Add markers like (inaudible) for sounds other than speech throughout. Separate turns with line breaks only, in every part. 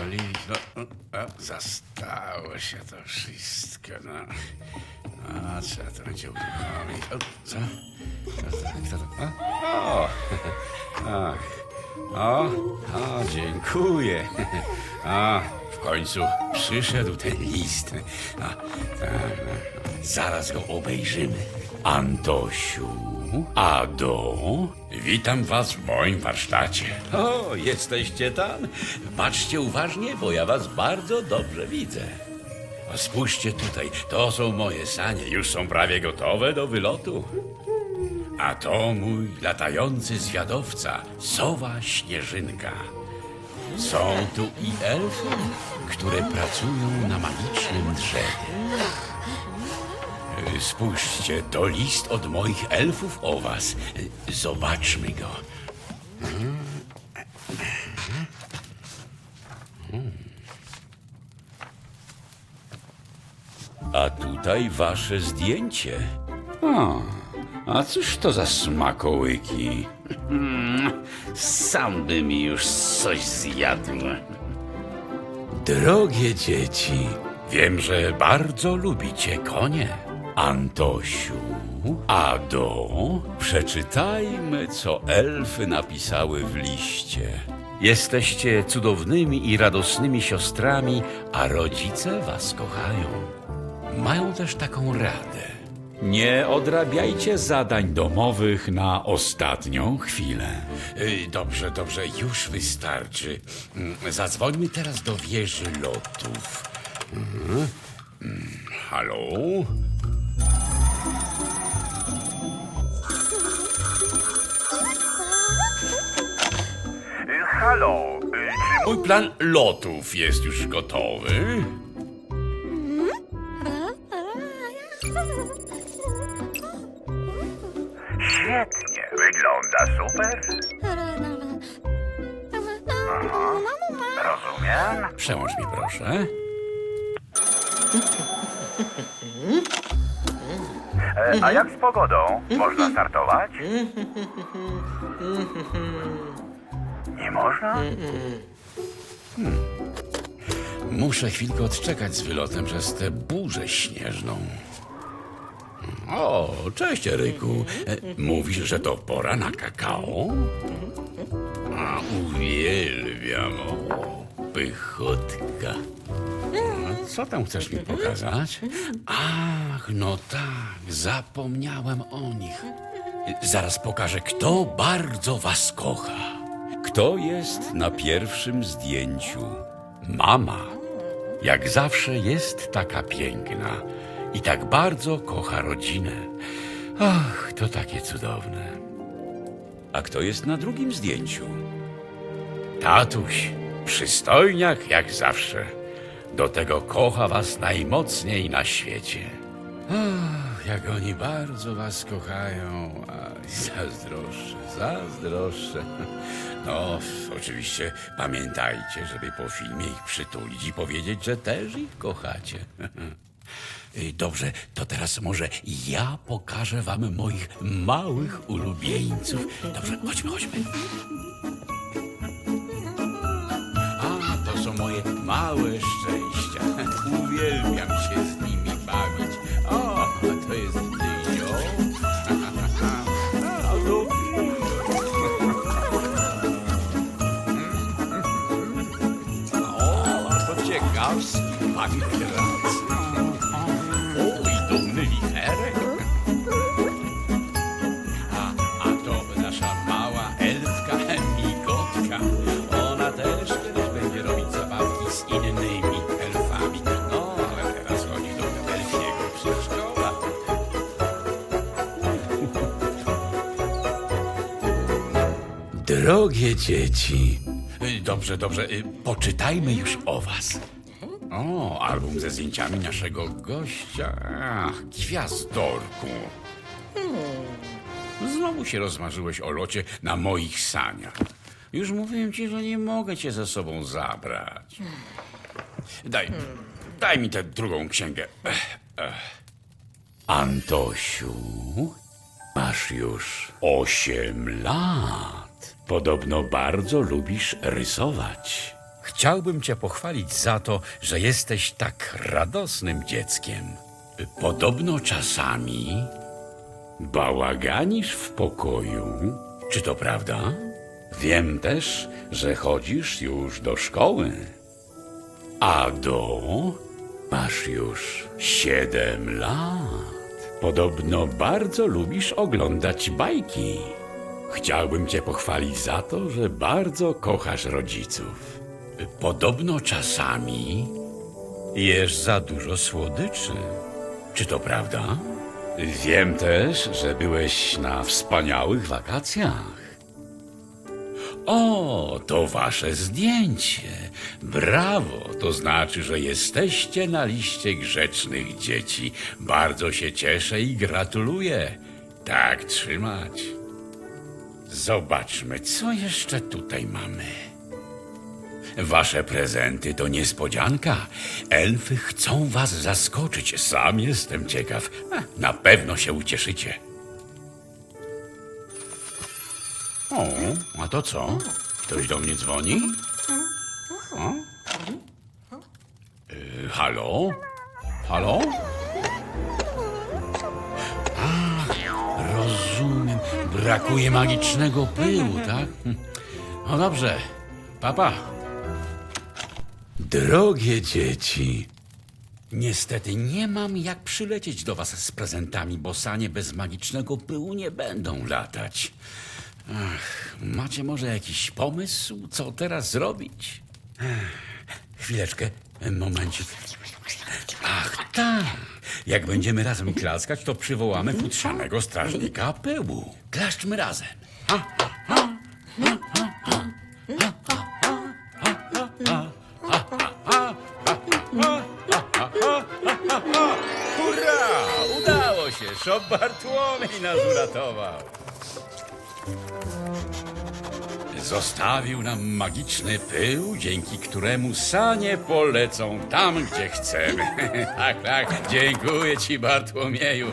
olić. No, o, zastało się to wszystko. No. A, trzeba to będzie uruchomić. O, co? Kto to? Kto to? O, o, (laughs) ach. O, o, dziękuję. (laughs) A, w końcu przyszedł ten list. A, tak, tak. Zaraz go obejrzymy. Antosiu, Ado, witam was w moim warsztacie. O, jesteście tam? Patrzcie uważnie, bo ja was bardzo dobrze widzę. O, Spójrzcie tutaj, to są moje sanie, już są prawie gotowe do wylotu. A to mój latający zwiadowca, sowa Śnieżynka. Są tu i elfy, które pracują na magicznym drzewie. Spójrzcie, to list od moich elfów o was. Zobaczmy go. A tutaj wasze zdjęcie. O, a cóż to za smakołyki? Mm, Sam bym już coś zjadł. Drogie dzieci, wiem, że bardzo lubicie konie. Antosiu, Ado, przeczytajmy, co elfy napisały w liście. Jesteście cudownymi i radosnymi siostrami, a rodzice was kochają. Mają też taką radę. Nie odrabiajcie zadań domowych na ostatnią chwilę. Y, Dobrze, dobrze, już wystarczy. Mm, Zadzwońmy teraz do wieży lotów. Mhm. Mm, Halo?
Halo, y, czy
Mój plan lotów jest już gotowy.
świetnie, wygląda super? Aha, rozumiem.
Przełącz mi proszę.
E, a jak z pogodą? Można startować? (laughs) Nie można?
Muszę chwilkę odczekać z wylotem przez tę burzę śnieżną. O, cześć Eryku. E, Mówisz, że to pora na kakao? A, uwielbiam. O, pychotka. A Co tam chcesz mi pokazać? Ach, no tak, zapomniałem o nich. Zaraz pokażę, kto bardzo was kocha. Kto jest na pierwszym zdjęciu? Mama. Jak zawsze jest taka piękna i tak bardzo kocha rodzinę. Ach, to takie cudowne. A kto jest na drugim zdjęciu? Tatuś, przystojniak jak zawsze. Do tego kocha was najmocniej na świecie. Ach, jak oni bardzo was kochają. Aj, zazdroszczę, zazdroszczę. No, oczywiście pamiętajcie, żeby po filmie ich przytulić i powiedzieć, że też ich kochacie. (laughs) Dobrze, to teraz może ja pokażę wam moich małych ulubieńców. Dobrze, chodźmy, chodźmy. A, to są moje małe szczęścia. (laughs) Uwielbiam to ciekawski pakrac. O, i dumny wicherek. A, a to nasza mała elfka Migotka. Ona też kiedyś będzie robić zabawki z innymi elfami. No, ale teraz chodzi do elfiego przedszkola. Drogie dzieci, dobrze, dobrze. y, Poczytajmy już o was. O, album ze zdjęciami naszego gościa. Ach, gwiazdorku. Znowu się rozmarzyłeś o locie na moich saniach. Już mówiłem ci, że nie mogę cię ze sobą zabrać. Daj, daj mi tę drugą księgę. Antosiu, masz już osiem lat. Podobno bardzo lubisz rysować. Chciałbym cię pochwalić za to, że jesteś tak radosnym dzieckiem. Podobno czasami bałaganisz w pokoju. Czy to prawda? Wiem też, że chodzisz już do szkoły. Ado, masz już siedem lat. Podobno bardzo lubisz oglądać bajki. Chciałbym cię pochwalić za to, że bardzo kochasz rodziców. Podobno czasami jesz za dużo słodyczy. Czy to prawda? Wiem też, że byłeś na wspaniałych wakacjach. O, to wasze zdjęcie. Brawo, to znaczy, że jesteście na liście grzecznych dzieci. Bardzo się cieszę i gratuluję. Tak trzymać. Zobaczmy, co jeszcze tutaj mamy. Wasze prezenty to niespodzianka. Elfy chcą was zaskoczyć. Sam jestem ciekaw. A, Na pewno się ucieszycie. O, a to co? Ktoś do mnie dzwoni? O? Y, halo? Halo? Rozumiem. Brakuje magicznego pyłu, tak? Hm. No dobrze. Papa. Drogie dzieci. Niestety nie mam jak przylecieć do was z prezentami, bo sanie bez magicznego pyłu nie będą latać. Ach, macie może jakiś pomysł, co teraz zrobić? Ech, chwileczkę, momencik. Ach, tak. Jak będziemy razem klaskać, to przywołamy futrzanego strażnika pyłu. Klaszczmy razem. Hurra! Szop Bartłomiej nas uratował. Zostawił nam magiczny pył, dzięki któremu sanie polecą tam, gdzie chcemy. (laughs) tak, tak. Dziękuję ci, Bartłomieju.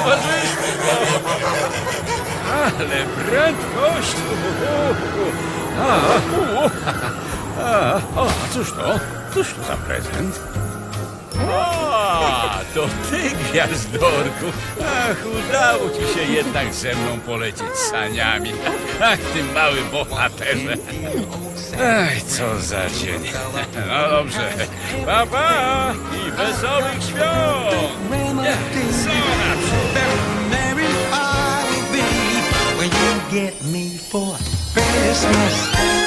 Towarzystwo! Ale prędkość! A, a, o, a cóż to? Cóż to za prezent? O, To ty, gwiazdorku. Ach, udało ci się jednak ze mną polecieć saniami. Ach, ty mały bohaterze. Ach, co za dzień. No dobrze. Pa, pa i wesołych świąt. Co na
Merry I'll be when you get me for Christmas.